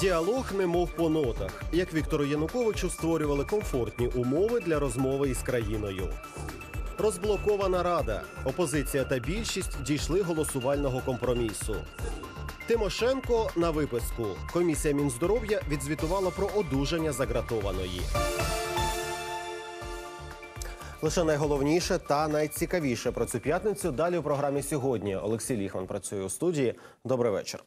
Діалог немов по нотах, як Віктору Януковичу створювали комфортні умови для розмови із країною. Розблокована рада. Опозиція та більшість дійшли голосувального компромісу. Тимошенко на виписку. Комісія Мінздоров'я відзвітувала про одужання загратованої. Лише найголовніше та найцікавіше про цю п'ятницю. Далі у програмі сьогодні. Олексій Ліхман працює у студії. Добрий вечір.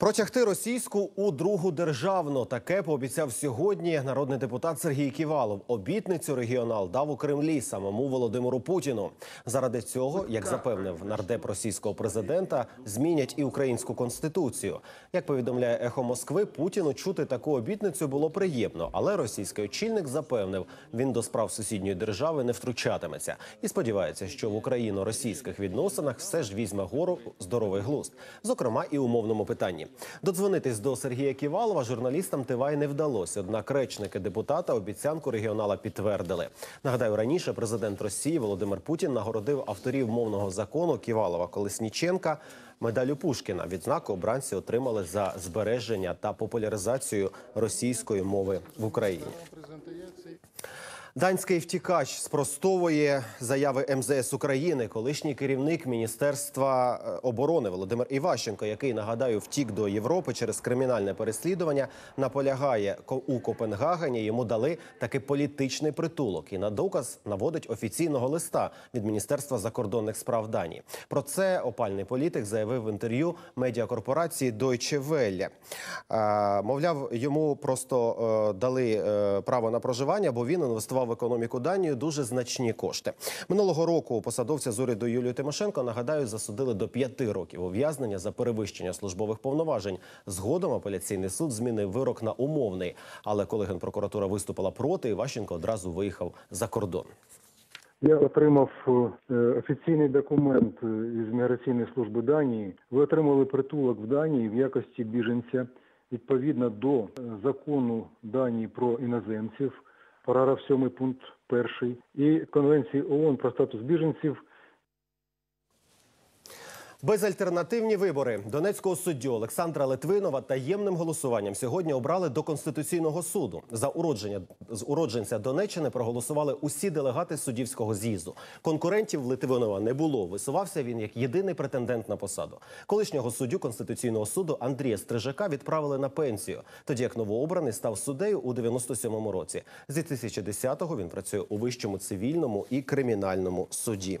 Протягти російську у другу державну таке пообіцяв сьогодні народний депутат Сергій Ківалов. Обітницю регіонал дав у Кремлі самому Володимиру Путіну. Заради цього, як запевнив нардеп російського президента, змінять і українську конституцію. Як повідомляє Ехо Москви, Путіну чути таку обітницю було приємно, але російський очільник запевнив, він до справ сусідньої держави не втручатиметься і сподівається, що в україно-російських відносинах все ж візьме гору здоровий глузд, зокрема і у мовному питанні. Додзвонитись до Сергія Ківалова журналістам Тивай не вдалося. Однак речники депутата обіцянку регіонала підтвердили. Нагадаю, раніше президент Росії Володимир Путін нагородив авторів мовного закону Ківалова Колесніченка медалю Пушкіна. Відзнаку обранці отримали за збереження та популяризацію російської мови в Україні. Данський втікач спростовує заяви МЗС України, колишній керівник Міністерства е, оборони Володимир Іващенко, який нагадаю втік до Європи через кримінальне переслідування, наполягає у Копенгагені. Йому дали таки політичний притулок і на доказ наводить офіційного листа від Міністерства закордонних справ Данії. Про це опальний політик заявив в інтерв'ю медіакорпорації Deutsche Welle. Е, Мовляв, йому просто е, дали право на проживання, бо він інвестував в економіку Данії дуже значні кошти. Минулого року посадовця з уряду Юлію Тимошенко нагадаю засудили до п'яти років ув'язнення за перевищення службових повноважень. Згодом апеляційний суд змінив вирок на умовний. Але коли генпрокуратура виступила проти, Іващенко одразу виїхав за кордон. Я отримав е, офіційний документ е, із міграційної служби Данії. Ви отримали притулок в Данії в якості біженця відповідно до е, закону Данії про іноземців, параграф 7 пункт 1 і Конвенції ООН про статус біженців Безальтернативні вибори донецького суддю Олександра Литвинова таємним голосуванням сьогодні обрали до конституційного суду. За уродження з уродженця Донеччини проголосували усі делегати суддівського з'їзду. Конкурентів Литвинова не було. Висувався він як єдиний претендент на посаду. Колишнього суддю конституційного суду Андрія Стрижака відправили на пенсію. Тоді як новообраний став суддею у 97-му році. З 2010-го він працює у вищому цивільному і кримінальному суді.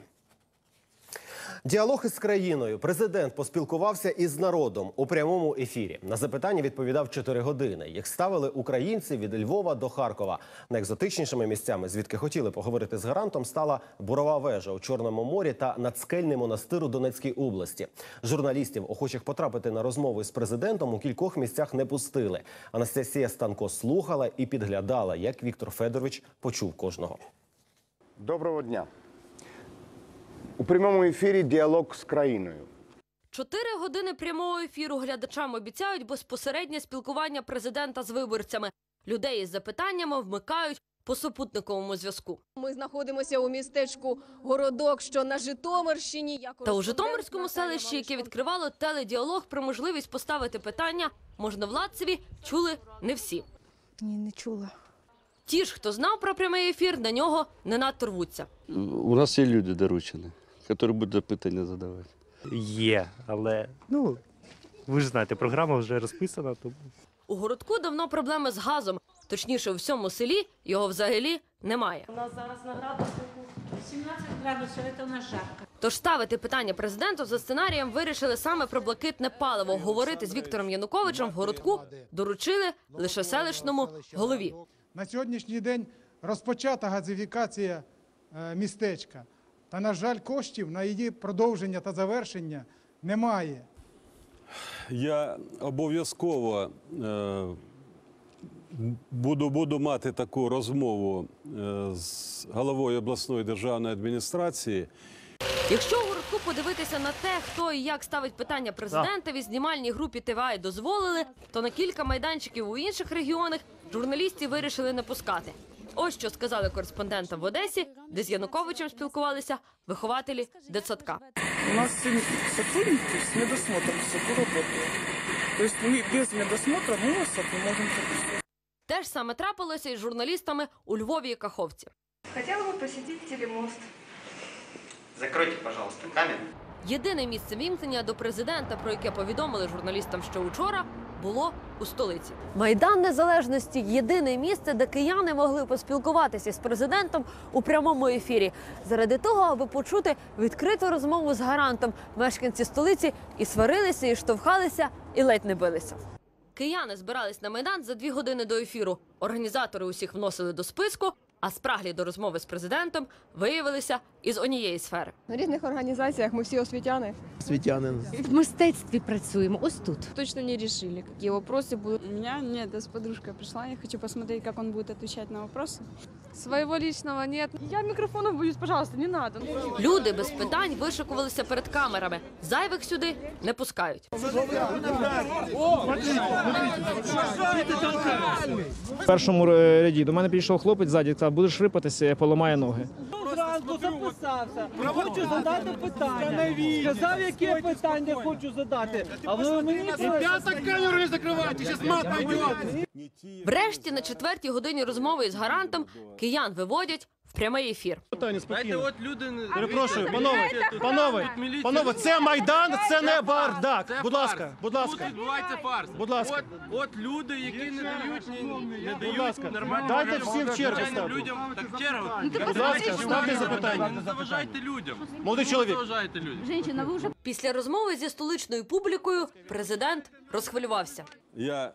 Діалог із країною. Президент поспілкувався із народом у прямому ефірі. На запитання відповідав 4 години. Їх ставили українці від Львова до Харкова. Найекзотичнішими місцями, звідки хотіли поговорити з гарантом, стала бурова вежа у Чорному морі та нацкельний монастир у Донецькій області. Журналістів, охочих потрапити на розмову з президентом, у кількох місцях не пустили. Анастасія Станко слухала і підглядала, як Віктор Федорович почув кожного. Доброго дня. У прямому ефірі діалог з країною. Чотири години прямого ефіру глядачам обіцяють безпосереднє спілкування президента з виборцями. Людей із запитаннями вмикають по супутниковому зв'язку. Ми знаходимося у містечку Городок, що на Житомирщині. Я Та у Житомирському селищі, яке відкривало теледіалог про можливість поставити питання, можновладцеві чули не всі. Ні, не чула. Ті ж, хто знав про прямий ефір, на нього не надто рвуться. У нас є люди доручені, які будуть питання задавати. Є, але ну ви ж знаєте, програма вже розписана, тому У городку давно проблеми з газом. Точніше, у всьому селі його взагалі немає. У нас зараз на градуснику 17 градусів, це у нас жарко. Тож ставити питання президенту за сценарієм вирішили саме про блакитне паливо. Говорити з Віктором Януковичем в городку доручили лише селищному голові. На сьогоднішній день розпочата газифікація е, містечка. Та, на жаль, коштів на її продовження та завершення немає. Я обов'язково е, буду, буду мати таку розмову е, з головою обласної державної адміністрації. Якщо у городку подивитися на те, хто і як ставить питання президентові, знімальній групі ТВА дозволили, то на кілька майданчиків у інших регіонах журналістів вирішили не пускати. Ось що сказали кореспондентам в Одесі, де з Януковичем спілкувалися вихователі дитсадка. У нас сын сотрудники с медосмотром всякую работу. То есть мы без медосмотра носа мы можем пропустить. Те ж саме трапилося із журналістами у Львові і Каховці. Хотела бы посетить телемост. Закройте, пожалуйста, камеру. Єдине місце вімкнення до президента, про яке повідомили журналістам ще учора, було у столиці. Майдан Незалежності єдине місце, де кияни могли поспілкуватися з президентом у прямому ефірі. Заради того, аби почути відкриту розмову з гарантом, мешканці столиці і сварилися, і штовхалися, і ледь не билися. Кияни збирались на майдан за дві години до ефіру. Організатори усіх вносили до списку, а спраглі до розмови з президентом виявилися із однієї сфери. В різних організаціях ми всі освітяни. Світянин. В мистецтві працюємо ось тут. Точно не рішили, які вопроси будуть. У меня нет, я с подружкой пришла, я хочу посмотреть, как он будет отвечать на вопросы. Своего личного нет. Я микрофоном боюсь, пожалуйста, не надо. Люди без питань вишикувалися перед камерами. Зайвих сюди не пускають. В першому ряді до мене підійшов хлопець ззаді, будеш рипатися, я поламаю ноги. Зранку записався. Хочу задати питання. Сказав, яке питання хочу задати. А ви мені так камеру не закривайте, зараз мат найдете. Врешті на четвертій годині розмови із гарантом киян виводять в прямий ефір. Питання спокійно. от люди не Перепрошую, панове, панове, панове, це Майдан, це не бардак. Будь ласка, будь ласка, відбувається фарс. будь ласка. От от люди, які не дають не Будь ласка, нормально. дайте всім в чергу стати. так чергу. Будь ласка, ставте запитання. заважайте людям. Молодий чоловік. заважайте людям. Женщина, ви вже Після розмови зі столичною публікою президент розхвилювався. Я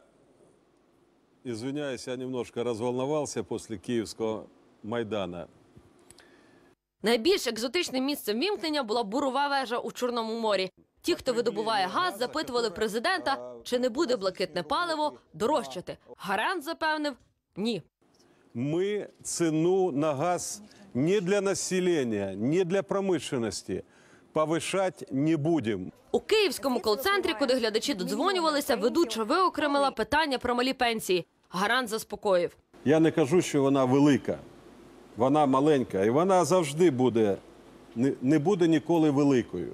извиняюсь, я немножко разволновался после Киевского Майдана. Найбільш екзотичним місцем вімкнення була бурова вежа у Чорному морі. Ті, хто видобуває газ, запитували президента, чи не буде блакитне паливо дорожчати. Гарант запевнив ні. Мы цену на газ не для населения, не для промышленности повышать не будем. У київському кол-центрі, куди глядачі додзвонювалися, ведуча виокремила питання про малі пенсії. Гарант заспокоїв. Я не кажу, що вона велика, вона маленька, і вона завжди буде, не, буде ніколи великою.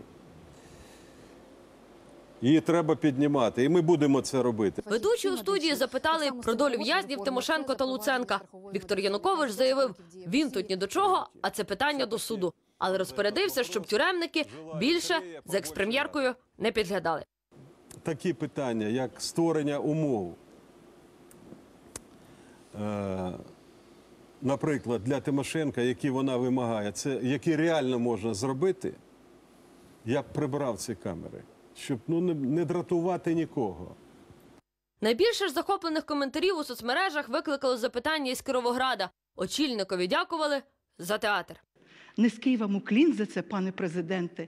Її треба піднімати, і ми будемо це робити. Ведучі у студії запитали про долю в'язнів Тимошенко та Луценка. Віктор Янукович заявив, він тут ні до чого, а це питання до суду. Але розпорядився, щоб тюремники більше за експрем'єркою не підглядали. Такі питання, як створення умов, е, наприклад, для Тимошенка, які вона вимагає, це які реально можна зробити, я б прибрав ці камери, щоб ну, не, не дратувати нікого. Найбільше ж захоплених коментарів у соцмережах викликало запитання із Кировограда. Очільникові дякували за театр. Низький вам уклін за це, пане президенте,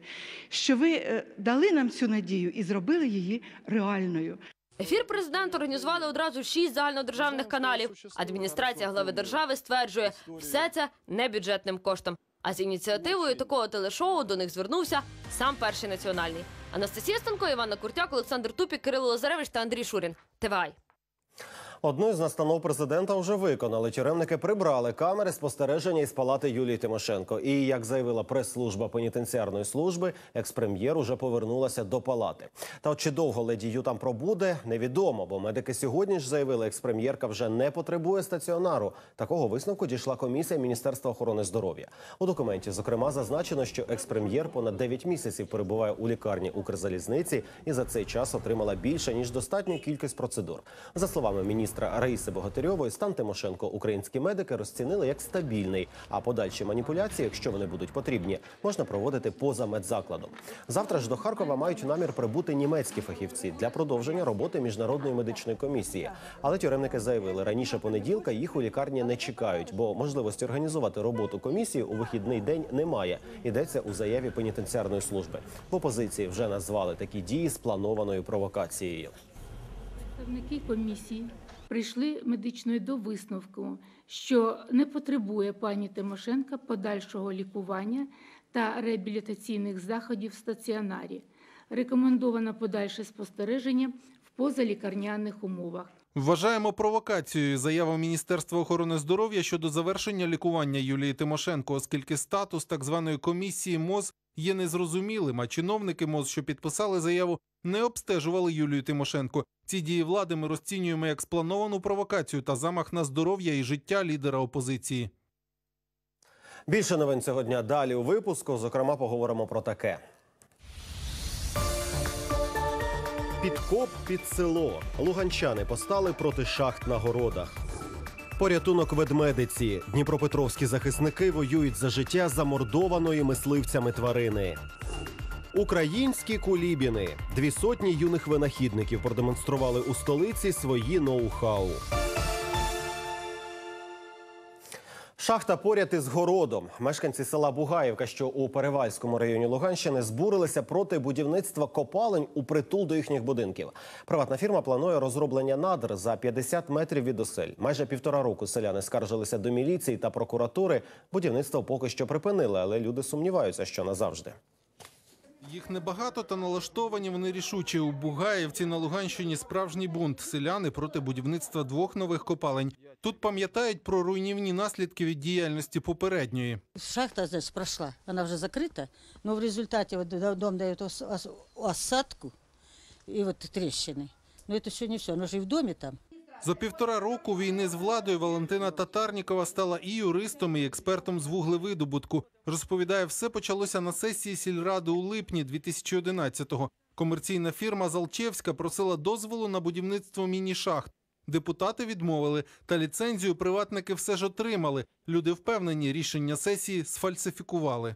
що ви е, дали нам цю надію і зробили її реальною. Ефір президента організували одразу шість загальнодержавних каналів. Адміністрація глави держави стверджує, все це не бюджетним коштом. А з ініціативою такого телешоу до них звернувся сам перший національний. Анастасія Станко, Івана Куртяк, Олександр Тупік, Кирило Лазаревич та Андрій Шурін. ТВАЙ. Одну з настанов президента вже виконали. Тюремники прибрали камери спостереження із палати Юлії Тимошенко. І як заявила прес-служба пенітенціарної служби, експрем'єр уже повернулася до палати. Та чи довго леді там пробуде, невідомо, бо медики сьогодні ж заявили, експрем'єрка вже не потребує стаціонару. Такого висновку дійшла комісія Міністерства охорони здоров'я. У документі зокрема зазначено, що експрем'єр понад 9 місяців перебуває у лікарні Укрзалізниці і за цей час отримала більше ніж достатню кількість процедур. За словами міністра Раїси Богатирьової, стан Тимошенко українські медики розцінили як стабільний. А подальші маніпуляції, якщо вони будуть потрібні, можна проводити поза медзакладом. Завтра ж до Харкова мають намір прибути німецькі фахівці для продовження роботи міжнародної медичної комісії. Але тюремники заявили, раніше понеділка їх у лікарні не чекають, бо можливості організувати роботу комісії у вихідний день немає. Йдеться у заяві пенітенціарної служби. В опозиції вже назвали такі дії спланованою провокацією. Представники комісії прийшли медичною до висновку, що не потребує пані Тимошенка подальшого лікування та реабілітаційних заходів в стаціонарі. Рекомендовано подальше спостереження в позалікарняних умовах. Вважаємо провокацією заяву Міністерства охорони здоров'я щодо завершення лікування Юлії Тимошенко, оскільки статус так званої комісії МОЗ є незрозумілим, а чиновники МОЗ, що підписали заяву, не обстежували Юлію Тимошенко. Ці дії влади ми розцінюємо як сплановану провокацію та замах на здоров'я і життя лідера опозиції. Більше новин цього дня далі у випуску. Зокрема, поговоримо про таке. Підкоп під село. Луганчани постали проти шахт на городах. Порятунок ведмедиці. Дніпропетровські захисники воюють за життя замордованої мисливцями тварини. Українські кулібіни. Дві сотні юних винахідників продемонстрували у столиці свої ноу-хау. Шахта поряд із городом. Мешканці села Бугаївка, що у Перевальському районі Луганщини, збурилися проти будівництва копалень у притул до їхніх будинків. Приватна фірма планує розроблення надр за 50 метрів від осель. Майже півтора року селяни скаржилися до міліції та прокуратури. Будівництво поки що припинили, але люди сумніваються, що назавжди. Їх небагато та налаштовані вони рішуче. У Бугаївці на Луганщині справжній бунт селяни проти будівництва двох нових копалень. Тут пам'ятають про руйнівні наслідки від діяльності попередньої. Шахта здесь прошла, она уже закрыта, но в результате вот д- дом дает ос- ос- осадку и вот трещины. Но это еще не все, оно же и в доме там. За півтора року війни з владою Валентина Татарнікова стала і юристом, і експертом з вуглевидобутку. Розповідає, все почалося на сесії сільради у липні 2011-го. Комерційна фірма Залчевська просила дозволу на будівництво міні-шахт. Депутати відмовили, та ліцензію приватники все ж отримали. Люди впевнені, рішення сесії сфальсифікували.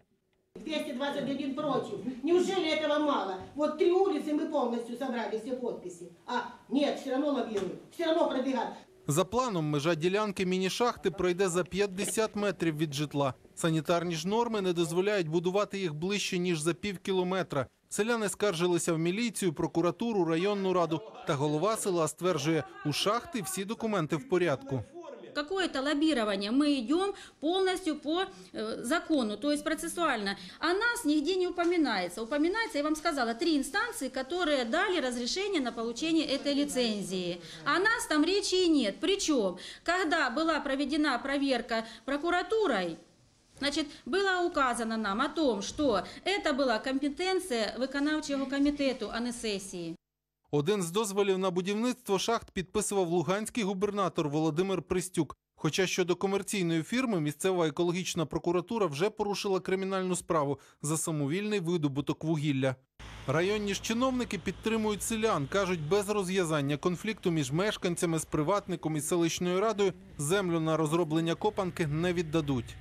221 против. Неужели этого мало? Вот три улицы мы полностью собрали все подписи. А нет, все равно лоббируют, все равно продвигают. За планом, межа ділянки міні-шахти пройде за 50 метрів від житла. Санітарні ж норми не дозволяють будувати їх ближче, ніж за пів кілометра. Селяни скаржилися в міліцію, прокуратуру, районну раду. Та голова села стверджує, у шахти всі документи в порядку. Какое-то лоббирование, мы идем полностью по э, закону, то есть процессуально. О нас нигде не упоминается. Упоминается, я вам сказала, три инстанции, которые дали разрешение на получение этой лицензии. О нас там речи и нет. Причем, когда была проведена проверка прокуратурой, Значит, было указано нам о том, что это была компетенция виконавчого комитету, а не сессии. Один з дозволів на будівництво шахт підписував луганський губернатор Володимир Пристюк. Хоча щодо комерційної фірми місцева екологічна прокуратура вже порушила кримінальну справу за самовільний видобуток вугілля. Районні ж чиновники підтримують селян. кажуть, без розв'язання конфлікту між мешканцями з приватником і селищною радою землю на розроблення копанки не віддадуть.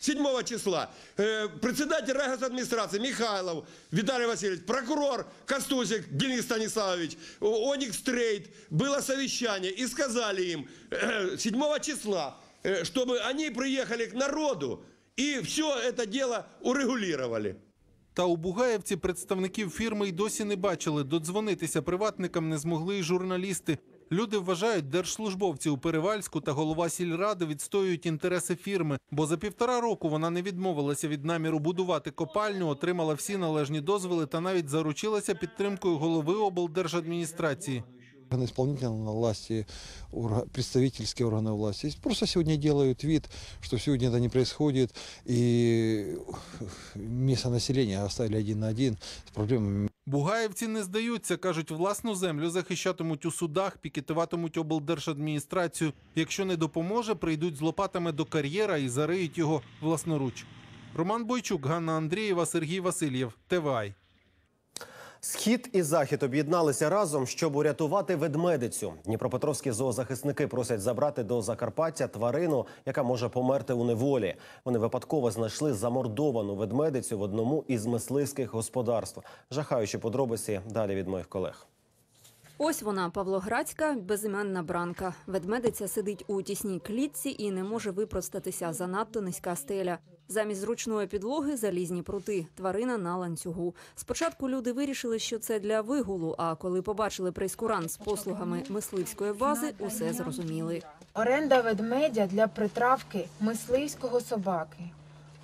7 числа э, председатель райгосадминистрации Михайлов Виталий Васильевич, прокурор Костусик Денис Станиславович, О- Оникс Трейд, было совещание и сказали им э, 7 числа, э, чтобы они приехали к народу и все это дело урегулировали. Та у Бугаєвці представників фірми й досі не бачили. Додзвонитися приватникам не змогли й журналісти. Люди вважають, держслужбовці у Перевальську та голова сільради відстоюють інтереси фірми, бо за півтора року вона не відмовилася від наміру будувати копальню, отримала всі належні дозволи та навіть заручилася підтримкою голови облдержадміністрації. Органы исполнительной власти, орга- представительские органы власти просто сегодня делают вид, что сегодня это не происходит, и место населения оставили один на один с проблемами Бугаївці не здаються, кажуть, власну землю захищатимуть у судах, пікетуватимуть облдержадміністрацію. Якщо не допоможе, прийдуть з лопатами до кар'єра і зариють його власноруч. Роман Бойчук, Ганна Андрієва, Сергій Васильєв, ТВАЙ. Схід і захід об'єдналися разом, щоб урятувати ведмедицю. Дніпропетровські зоозахисники просять забрати до Закарпаття тварину, яка може померти у неволі. Вони випадково знайшли замордовану ведмедицю в одному із мисливських господарств. Жахаючі подробиці далі від моїх колег. Ось вона, Павлоградська, безіменна бранка. Ведмедиця сидить у тісній клітці і не може випростатися. Занадто низька стеля. Замість зручної підлоги залізні прути. Тварина на ланцюгу. Спочатку люди вирішили, що це для вигулу. А коли побачили прейскурант з послугами мисливської бази, усе зрозуміли. Оренда ведмедя для притравки мисливського собаки.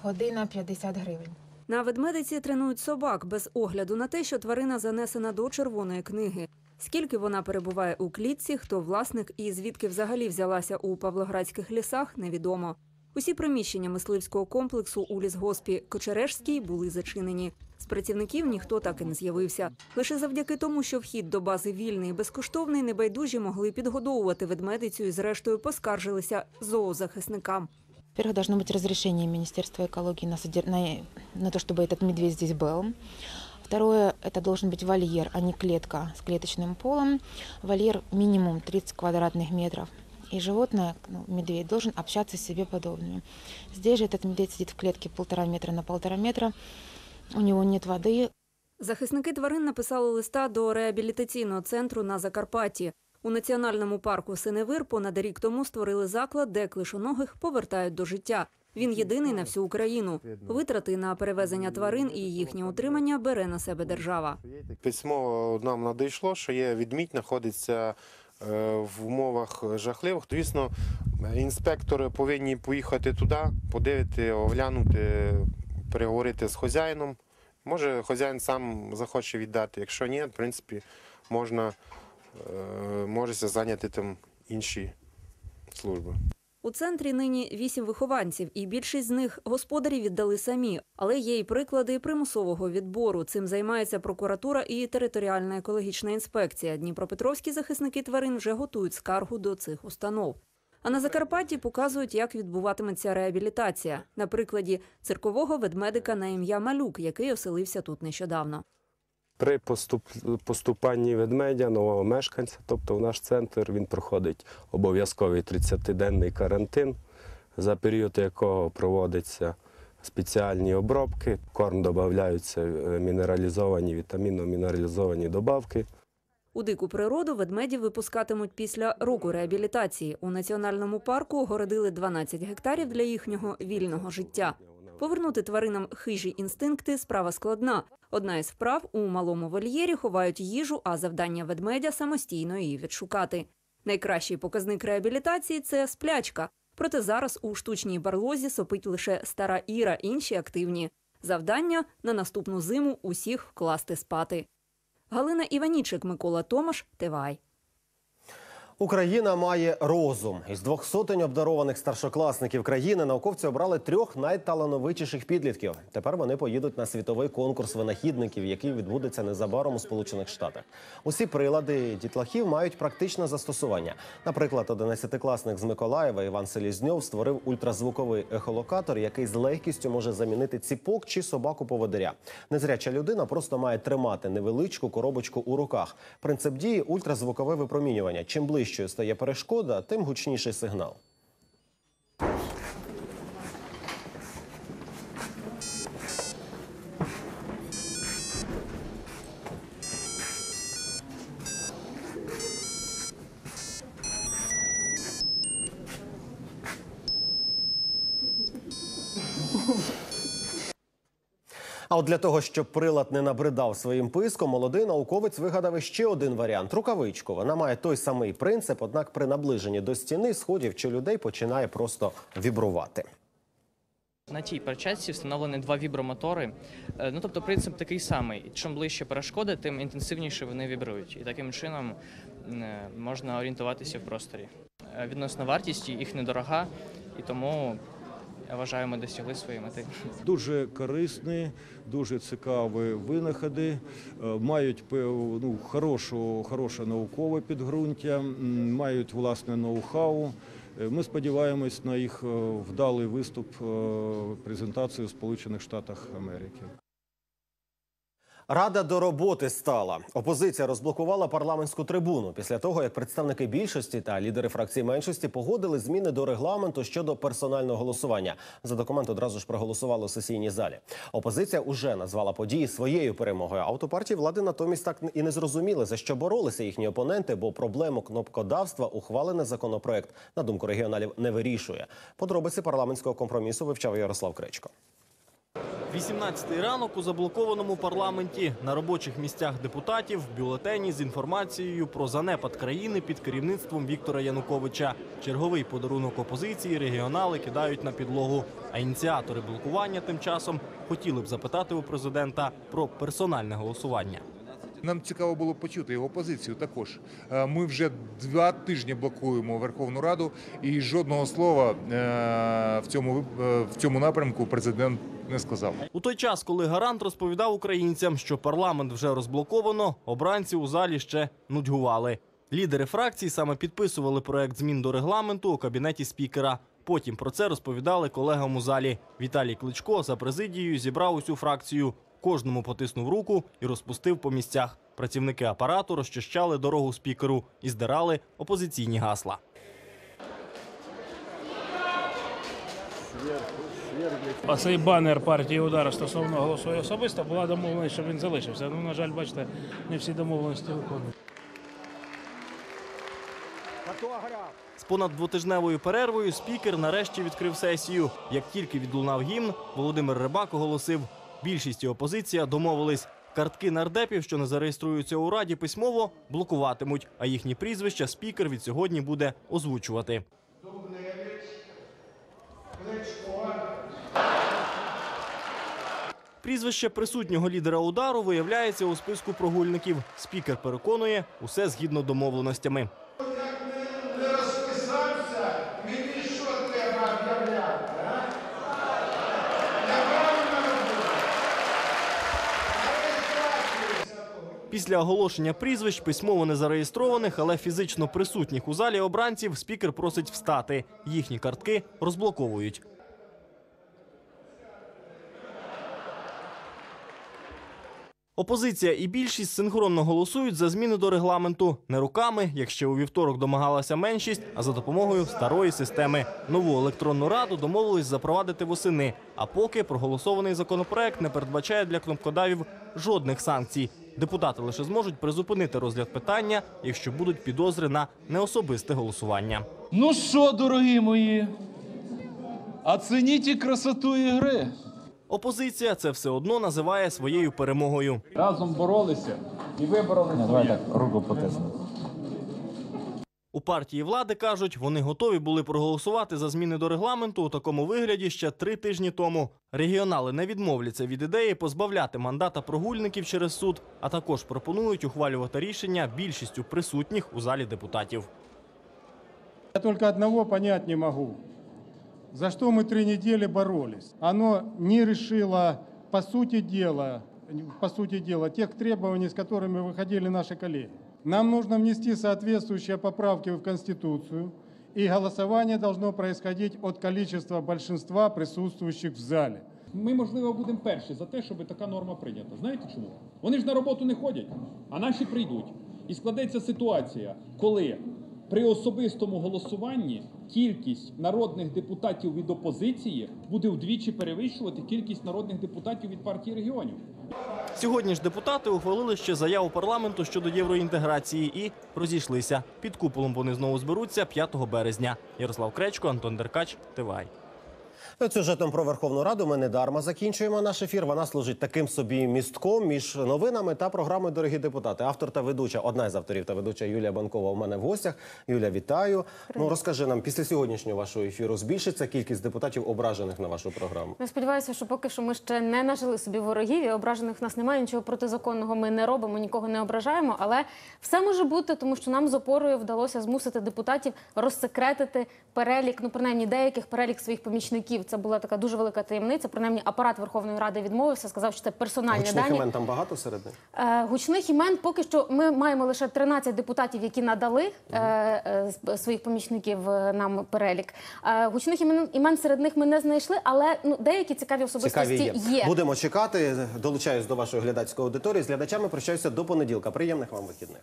Година 50 гривень. На ведмедиці тренують собак без огляду на те, що тварина занесена до червоної книги. Скільки вона перебуває у клітці, хто власник і звідки взагалі взялася у павлоградських лісах, невідомо. Усі приміщення мисливського комплексу у лісгоспі Кочерешський були зачинені. З працівників ніхто так і не з'явився. Лише завдяки тому, що вхід до бази вільний і безкоштовний, небайдужі могли підгодовувати ведмедицю і зрештою поскаржилися зоозахисникам. Во-первых, должно быть разрешение Министерства экологии на, содер- на, на то, чтобы этот медведь здесь был. Второе, это должен быть вольер, а не клетка с клеточным полом. Вольер минимум 30 квадратных метров. И животное, ну, медведь, должен общаться с себе подобными. Здесь же этот медведь сидит в клетке полтора метра на полтора метра. У него нет воды, Захисники тварин написали листа до реабілітаційного центру на Закарпатті. У національному парку Синевир понад рік тому створили заклад, де клишоногих повертають до життя. Він єдиний на всю Україну. Витрати на перевезення тварин і їхнє утримання бере на себе держава. Письмо нам надійшло, що є відмідь, знаходиться е, в умовах жахливих. Звісно, інспектори повинні поїхати туди, подивити, оглянути, переговорити з хазяїном. Може, хазяїн сам захоче віддати. Якщо ні, в принципі, можна е, можеться зайняти там інші служби. У центрі нині вісім вихованців, і більшість з них господарі віддали самі. Але є й приклади примусового відбору. Цим займається прокуратура і територіальна екологічна інспекція. Дніпропетровські захисники тварин вже готують скаргу до цих установ. А на Закарпатті показують, як відбуватиметься реабілітація. На прикладі циркового ведмедика на ім'я Малюк, який оселився тут нещодавно. При поступ- поступанні ведмедя нового мешканця, тобто в наш центр, він проходить обов'язковий 30-денний карантин, за період якого проводяться спеціальні обробки, корм додаються е, мінералізовані, вітамінно-мінералізовані добавки. У дику природу ведмедів випускатимуть після року реабілітації. У національному парку огородили 12 гектарів для їхнього вільного життя. Повернути тваринам хижі інстинкти справа складна. Одна із вправ у малому вольєрі ховають їжу, а завдання ведмедя самостійно її відшукати. Найкращий показник реабілітації це сплячка. Проте зараз у штучній барлозі сопить лише стара Іра, інші активні. Завдання на наступну зиму усіх вкласти спати. Галина Іванічик, Микола Томаш, Тивай. Україна має розум. Із двох сотень обдарованих старшокласників країни науковці обрали трьох найталановитіших підлітків. Тепер вони поїдуть на світовий конкурс винахідників, який відбудеться незабаром у Сполучених Штатах. Усі прилади дітлахів мають практичне застосування. Наприклад, 11-класник з Миколаєва Іван Селізньов створив ультразвуковий ехолокатор, який з легкістю може замінити ціпок чи собаку поводиря. Незряча людина просто має тримати невеличку коробочку у руках. Принцип дії ультразвукове випромінювання. Чим ближчою стає перешкода, тим гучніший сигнал. А от для того, щоб прилад не набридав своїм писком, молодий науковець вигадав ще один варіант рукавичку. Вона має той самий принцип, однак при наближенні до стіни сходів чи людей починає просто вібрувати. На тій перчатці встановлені два вібромотори. Е, Ну тобто принцип такий самий. Чим ближче перешкоди, тим інтенсивніше вони вібрують. І таким чином е, можна орієнтуватися в просторі. Е, Відносно вартість їх недорога, і тому я вважаю, ми досягли своєї мети. Дуже корисні, дуже цікаві винаходи, е, мають ну, хорошу, хороше наукове підґрунтя, мають власне ноу-хау. Е, Ми сподіваємось на їх е, вдалий виступ, презентацію в Сполучених Штатах Америки. Рада до роботи стала. Опозиція розблокувала парламентську трибуну після того, як представники більшості та лідери фракції меншості погодили зміни до регламенту щодо персонального голосування. За документ одразу ж проголосували у сесійній залі. Опозиція уже назвала події своєю перемогою. А от влади натомість так і не зрозуміли, за що боролися їхні опоненти, бо проблему кнопкодавства ухвалений законопроект на думку регіоналів не вирішує. Подробиці парламентського компромісу вивчав Ярослав Кречко. 18-й ранок у заблокованому парламенті на робочих місцях депутатів бюлетені з інформацією про занепад країни під керівництвом Віктора Януковича. Черговий подарунок опозиції регіонали кидають на підлогу. А ініціатори блокування тим часом хотіли б запитати у президента про персональне голосування. Нам цікаво було почути його позицію також. Е, Ми вже два тижні блокуємо Верховну Раду, і жодного слова е, в цьому е, в цьому напрямку президент не сказав. У той час, коли гарант розповідав українцям, що парламент вже розблоковано, обранці у залі ще нудьгували. Лідери фракцій саме підписували проект змін до регламенту у кабінеті спікера. Потім про це розповідали колегам у залі. Віталій Кличко за президією зібрав усю фракцію. Кожному потиснув руку і розпустив по місцях. Працівники апарату розчищали дорогу спікеру і здирали опозиційні гасла. Оцей банер партії удару стосовно голосує особисто була домовленість, щоб він залишився. Ну, на жаль, бачите, не всі домовленості виконують. З понад двотижневою перервою спікер нарешті відкрив сесію. Як тільки відлунав гімн, Володимир Рибак оголосив, більшість і опозиція домовились. Картки нардепів, що не зареєструються у раді письмово, блокуватимуть, а їхні прізвища спікер від сьогодні буде озвучувати. Прізвище присутнього лідера удару виявляється у списку прогульників. Спікер переконує, усе згідно домовленостями. не? Після оголошення прізвищ письмово незареєстрованих, але фізично присутніх у залі обранців спікер просить встати. Їхні картки розблоковують. Опозиція і більшість синхронно голосують за зміни до регламенту не руками, як ще у вівторок домагалася меншість, а за допомогою старої системи. Нову електронну раду домовились запровадити восени. А поки проголосований законопроект не передбачає для кнопкодавів жодних санкцій. Депутати лише зможуть призупинити розгляд питання, якщо будуть підозри на неособисте голосування. Ну що, дорогі мої, оцініть красоту ігри. Опозиція це все одно називає своєю перемогою. Разом боролися і вибороли своє. руку потисну. У партії влади кажуть, вони готові були проголосувати за зміни до регламенту у такому вигляді ще три тижні тому. Регіонали не відмовляться від ідеї позбавляти мандата прогульників через суд, а також пропонують ухвалювати рішення більшістю присутніх у залі депутатів. Я только одного понять не могу За что мы три недели боролись? Оно не решило, по сути дела, по сути дела, тех требований, с которыми выходили наши коллеги. Нам нужно внести соответствующие поправки в Конституцию, и голосование должно происходить от количества большинства присутствующих в зале. Ми, можливо, будемо перші за те, щоб така норма прийнята. Знаєте чому? Вони ж на роботу не ходять, а наші прийдуть. І складеться ситуація, коли при особистому голосуванні кількість народних депутатів від опозиції буде вдвічі перевищувати кількість народних депутатів від партії регіонів. Сьогодні ж депутати ухвалили ще заяву парламенту щодо євроінтеграції і розійшлися. Під куполом вони знову зберуться 5 березня. Ярослав Кречко, Антон Деркач, ТВАЙ. Ну, Сюжетом про Верховну Раду ми не дарма закінчуємо наш ефір. Вона служить таким собі містком між новинами та програмою Дорогі депутати. Автор та ведуча, одна із авторів та ведуча Юлія Банкова у мене в гостях. Юля, вітаю. Ну розкажи нам, після сьогоднішнього вашого ефіру збільшиться кількість депутатів, ображених на вашу програму. Я сподіваюся, що поки що ми ще не нажили собі ворогів і ображених в нас немає. Нічого протизаконного ми не робимо, нікого не ображаємо. Але все може бути, тому що нам з опорою вдалося змусити депутатів розсекретити перелік, ну принаймні деяких перелік своїх помічників. Це була така дуже велика таємниця. Принаймні, апарат Верховної Ради відмовився, сказав, що це персональні Гучних дані. імен там багато серед них? Е, Гучних імен поки що ми маємо лише 13 депутатів, які надали е, е, з- своїх помічників е, нам перелік. Е, Гучних імен, імен серед них ми не знайшли, але ну деякі цікаві особистості Цікаві є. є. Будемо чекати. Долучаюсь до вашої глядацької аудиторії. З глядачами прощаюся до понеділка. Приємних вам вихідних.